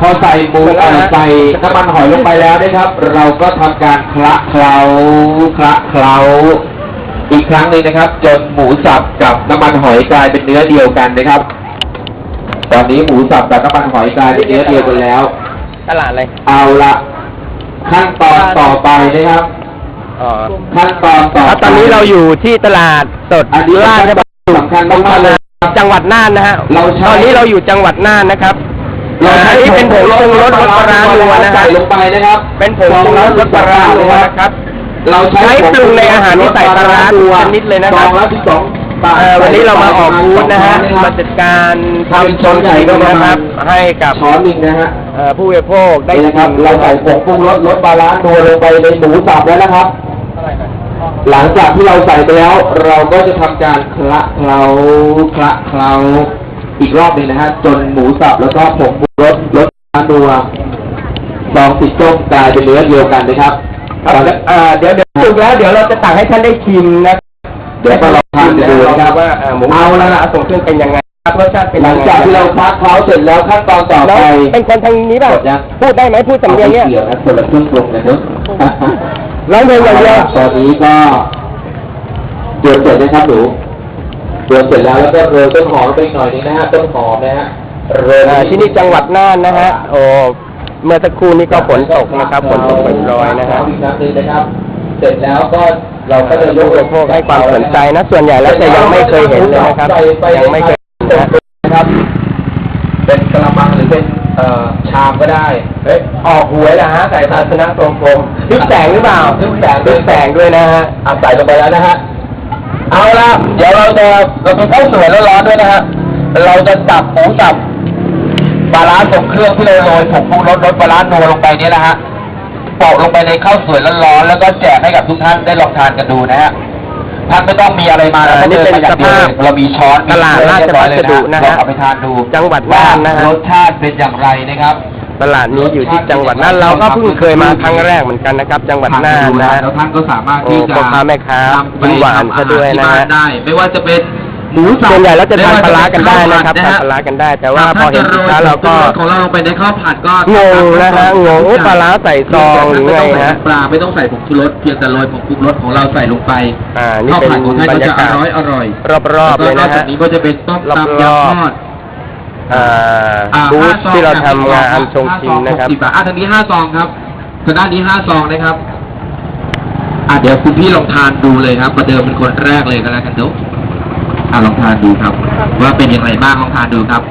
พอใส่หมูเอ่อใส่น้ำมันหอยลงไปแล้วนะครับ เราก็ทำการคละเคล้าคละเคล้าอีกครั้งหนึ่งนะครับ จนหมูสับกับน้ำมันหอยกลายเป็นเนื้อเดียวกันนะครับ ตอนนี้หมูสับกับน้ำมันหอยกลายเป็นเนื้อเดียวกันแล้วตลาดอะไรเอาละขั้นตอนต่อไปนะครับอ๋อขั้นตอนต่อแล้วไปตอนนี้เราอยู่ที่ตลาดสดอันนี้ราชบัณฑิตสำคัญมากๆเลยจังหวัดน่านนะฮะเราใช้ตอนนี้เราอยู่จังหวัดน่านนะครับ เราอัใช้นนี้เป็นผงปรุงรสรสปลาร้านัวนะครัใส่บลงไปนะครับเป็นผงปรุงรสรสปลาร้านัวนะครับ เราใช้ใช้ปรุงในอาหารที่ใส่ปลาร้าทุกชนิดเลยนะครับ ซองละสิบสองบาท เอ่อวันนี้เรามาออกบูธนะฮะมาจัดการทำชนไก่ด้วยนะครับ ให้กับช้อนหนึ่งนะฮะเอ่อผู้บริโภคได้นี่นะครับเราใส่ผงปรุงรสรสปลาร้านัวลงไปในหมูสับแล้วนะครับ หลังจากที่เราใส่ไปแล้ว เราก็จะทำการคละเคล้าคละเคล้า อีกรอบหนึ่งนะฮะ จนหมูสับแล้วก็ผงปรุงรสรสปลานัวซองติดส้มกลายเป็นเนื้อเดียวกันนะครับครับเอ่อเดี๋ยวเดี๋ยวสุกแล้วเดี๋ยวเราจะตักให้ท่านได้ชิมนะเดี๋ยวก็ลองทานดูนะครับว่าเอ่อหมูเอาละละส่งเครื่องเป็นยังไงครับรสชาติเป็นหลัยังงไงจากที่เราคละเคล้าเสร็จแล้วขั้นตอนต่อแล้ไปวเป็นคนทางนี้ป่ะหมดยังพูดได้ไหมพูดสำเนียงเนี้ยเกี่ยวนะคนละเครื่องปรุงนะเนอะร้องเพลงอย่างเดียวตอนนี้ก็เดือดเสร็จนะครับหนู เดือดเสร็จแล้วแล้วก็โรยต้นหอมไปอีกหน่อยนึงนะฮะต้นหอมนะฮะโรยอ่าที่นี่จังหวัดน่านนะฮะโอ้เมื่อสักครู่นี้ก็ฝนตกนะครับฝนตกปล่อยๆนะฮะอีกครั้งหนึงนะครับ เสร็จแล้วก็เราก็จะยผู้กบริโภคให้ความสนใจนะ ส่วนใหญ่แล้วแต่ยังไม่เคยเห็นเลยนะครับ ยังไม่เคยเห็นนะนะครับ เป็นกระมังหรือเป็นเอ่อชามก็ได้เฮ้ยออกหวยนะฮะใส่ภาชนะกลมๆทึบแสงหรือเปล่าทึบแสงทึบแสงด้วยนะฮะเอาใส่ลงไปแล้วนะฮะ เอาละเดี๋ยวเราจะเรามีข้าวสวยร้อนๆด้วยนะฮะเราจะจับหมูสับปลาร้าส่งเครื่องที่เราโรยผงปรุงรสรสปลาร้านัวลงไปเนี่ยนะฮะโปะลงไปในข้าวสวยร้อนๆแล้วก็แจกให้กับทุกท่านได้ลองทานกันดูนะฮะท่านไม่ต้องมีอะไรมานะอ่านี่เป็นดิมอย่งดียวสภาพเรามีช้อนตลาดราชพัสดุนะฮะลองเอาไปทานดูจังหวัดน่านนะฮะรสชาติเป็นอย่างไรนะครับ ตลาดนี้อยู่ที่จังหวัดน่านเราก็เพิ่งเคยมาครั้งแรกเหมือนกันนะครับ จังหวัดน่านนะฮะแล้วท่านก็สามารถที่จะโอ้พ่อค้าแม่ค้านำไปยิ้มหวานทำอซะด้วยนะฮะที่บ้าได้ ไม่ว่าจะเป็นหมูสับส่วนใหญ่แล้วจะทานปลาร้ากันได้นะครับม่ทานว่จปลาร้ากันได้ แต่ว่าพอเห็นสินค้าเราก็ของเราลงไปในข้าวผัดก็งงนะฮะงงว่าปลาร้าใส่ซองหรือไงฮะปลาไม่ต้องใส่ผงชูรสเพียงแต่โรยผงปรุงรสของเราใส่ลงไปอ่านี่ข้าวเป็นผัดของท่านบรก็รยาจะกาศอร่อยอร่อยรอบๆเลยนะแวก็นอกจาฮะกนี้ก็จะเป็นต้มรอบๆตำยำทอดอ่าอ่า บูธห้ซองที่เราแบบทำงานอันชงชิมนะครับห้าซองหกสิบบาทอะทางนี้ห้าซองครับทางด้านนี้ห้าซองนะครับอะเดี๋ยวคุณพี่ลองทานดูเลยครับประเดิมเป็นคนแรกเลยก็แล้วกันเนาะอะลองทานดูครับ ว่าเป็นอย่างไรบ้างลองทานดูครับ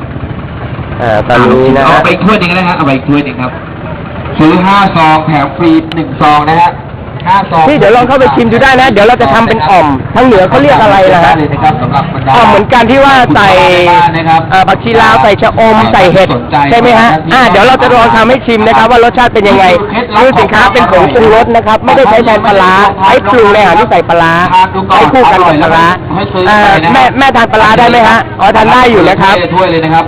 อ่าตอนนี้นะเอาฮะไปอีกถ้วยหนึ่งก็ได้ฮะเอาไปอีกถ้วยหนึ่งครับ ซื้อห้าซองแถมฟรีหนึ่งซองนะฮะ ห้าซองพี่เดี๋ยวลองเข้าไปชิมดูได้นะ เดี๋ยวเราจะทำเป็นอ่อมทางเหนือเขาเรียกอะไรล่ะฮะด้เลยนะครับสำหรับบรรดาอ่อมเหมือนกันที่ว่าใส่คุณพ่อแม่บ้านนะครับอ่าผักชีลาวใส่ชะอมใส่เห็ดสนใจใช่ไหมฮะอ่าเดี๋ยวเราจะลองทำให้ชิมนะครับ ว่ารสชาติเป็นยังไงคือสินค้าเป็นผงปรุงรสนะครับ ไม่ได้ใช้แทนปลาร้าใช้ปรุงในอาหารที่ใส่ปลาร้าใช้คู่กันกับปลาร้าอ่าแม่แม่ทานปลาร้าได้ไหมฮะอ๋อทานได้อยู่นะครับ ถ้วยเลยนะครับ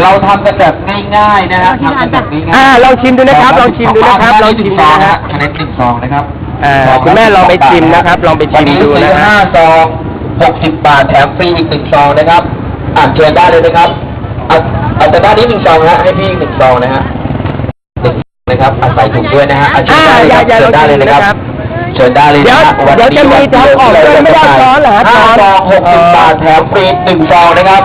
เราทำกันแบบง่ายๆนะฮะทำกันแบบง่ายๆอ่าลองชิมดูนะครับลองชิมดูนะครับลองชิมดูนะฮะ คะแนนหนึ่งซองนะครับอ่าคุณแม่ลองไปชิมนะครับ ลองไปชิมดูนะวัฮะ ห้าซองหกสิบบาทแถมฟรีอีกหนึ่งซองนะครับอ่านเชิญได้เลยนะครับเอาเอาแต่ด้านนี้หนึ่งซองนะฮะให้พี่อีกหนึ่งซองนะฮะหนึ่งนะครับอะใส่ถุงด้วยนะฮะอะเชิญได้เลยครับอ่าอย่าอย่าเชิญได้เลยนะครับ เชิญได้เลยนะฮะเดี๋ยวเดี๋ยวจะมีทางออกด้วยไม่ได้ช้อนเหรอฮะ ห้าช้อนซองหกสิบบาทแถมฟรีหนึ่งซองนะครับ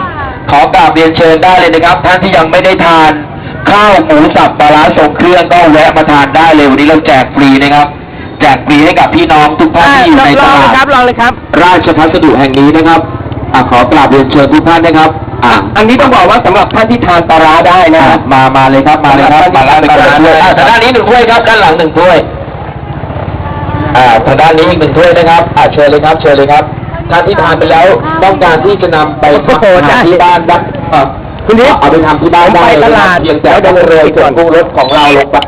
ขอกราบเรียนเชิญได้เลยนะครับ ท่านที่ยังไม่ได้ทาน ข้าวหมูสับปลาร้าทรงเครื่องก็แวะมาทานได้เลยวันนี้เราแจกฟรีนะครับ แจกฟรีให้กับพี่น้องทุกท่านอ่าที่อยู่ในลตองลาเลยดครับลองเลยครับ ราชพัสดุแห่งนี้นะครับอะขอกราบเรียนเชิญทุกท่านนะครับอะอันนี้ต้องบอกว่าสำหรับท่านที่ทานปลาร้าได้นะอะมามาเลยครับมาเลยครับมาเลยครับมาเลยอะทางด้านนี้หนึ่งถ้วยครับด้านหลังหนึ่งถ้วยอ่าทางด้านนี้อีกหนึ่งถ้วยนะครับอ่าเชิญเลยครับเชิญเลยครับ ท่านที่ทานไปแล้วต้องการที่จะนำไปโอ้โหทานที่บ้านได้เอ่อคุณนิดเอาไปทำที่บ้านผมได้ไปตลาดเพียงแต่ต้องโรยผงปรุงรสของเราลงไป